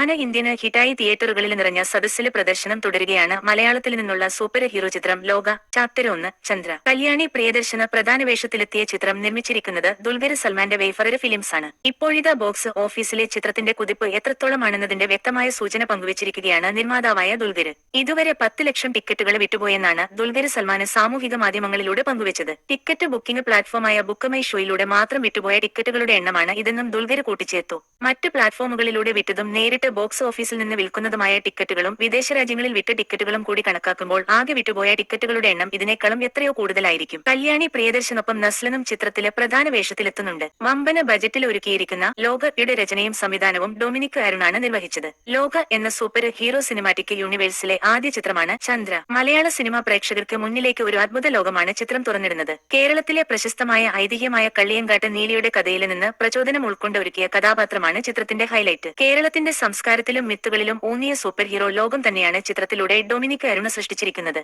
പാന Indian ഹിറ്റായി തിയേറ്ററുകളിൽ നിറഞ്ഞ സദസ്സിലെ പ്രദർശനം തുടരുകയാണ് മലയാളത്തിൽ നിന്നുള്ള സൂപ്പർ ഹീറോ ചിത്രം ലോക ചാപ്റ്റർ ഒന്ന് ചന്ദ്ര. കല്യാണി പ്രിയദർശന പ്രധാന വേഷത്തിലെത്തിയ ചിത്രം നിർമ്മിച്ചിരിക്കുന്നത് ദുൽഖർ സൽമാന്റെ വേഫറർ ഫിലിംസ് ആണ്. ഇപ്പോഴിത ബോക്സ് ഓഫീസിലെ ചിത്രത്തിന്റെ കുതിപ്പ് എത്രത്തോളമാണെന്നതിന്റെ വ്യക്തമായ സൂചന പങ്കുവച്ചിരിക്കുകയാണ് നിർമ്മാതാവായ ദുൽഖർ. ഇതുവരെ പത്ത് ലക്ഷം ടിക്കറ്റുകൾ വിറ്റുപോയെന്നാണ് ദുൽഖർ സൽമാൻ സാമൂഹിക മാധ്യമങ്ങളിലൂടെ പങ്കുവച്ചത്. ടിക്കറ്റ് ബുക്കിംഗ് പ്ലാറ്റ്ഫോമായ ബുക്കമൈ ഷോയിലൂടെ മാത്രം വിറ്റുപോയ ടിക്കറ്റുകളുടെ എണ്ണമാണ് ഇതെന്നും ദുൽഖർ കൂട്ടിച്ചേർത്തു. മറ്റ് പ്ലാറ്റ്ഫോമുകളിലൂടെ വിറ്റതും നേരിട്ട് ബോക്സ് ഓഫീസിൽ നിന്ന് വിൽക്കുന്നതുമായ ടിക്കറ്റുകളും വിദേശ രാജ്യങ്ങളിൽ വിറ്റ ടിക്കറ്റുകളും കൂടി കണക്കാക്കുമ്പോൾ ആകെ വിറ്റുപോയ ടിക്കറ്റുകളുടെ എണ്ണം ഇതിനേക്കാളും എത്രയോ കൂടുതലായിരിക്കും. കല്യാണി പ്രിയദർശനൊപ്പം നസ്ലനും ചിത്രത്തിലെ പ്രധാന വേഷത്തിലെത്തുന്നുണ്ട്. വമ്പന ബജറ്റിൽ ഒരുക്കിയിരിക്കുന്ന ലോകയുടെ രചനയും സംവിധാനവും ഡൊമിനിക് അരുണാണ് നിർവഹിച്ചത്. ലോക എന്ന സൂപ്പർ ഹീറോ സിനിമാറ്റിക് യൂണിവേഴ്സിലെ ആദ്യ ചിത്രമാണ് ചന്ദ്ര. മലയാള സിനിമാ പ്രേക്ഷകർക്ക് മുന്നിലേക്ക് ഒരു അത്ഭുത ലോകമാണ് ചിത്രം തുറന്നിടുന്നത്. കേരളത്തിലെ പ്രശസ്തമായ ഐതിഹ്യമായ കള്ളിയങ്കാട്ട് നീലിയുടെ കഥയിൽ നിന്ന് പ്രചോദനം ഉൾക്കൊണ്ടൊരുക്കിയ കഥാപാത്രമാണ് ചിത്രത്തിന്റെ ഹൈലൈറ്റ്. കേരളത്തിന്റെ സംസ്കാരത്തിലും മിത്തുകളിലും ഊന്നിയ സൂപ്പർ ഹീറോ ലോകം തന്നെയാണ് ചിത്രത്തിലൂടെ ഡൊമിനിക് അരുണ സൃഷ്ടിച്ചിരിക്കുന്നത്.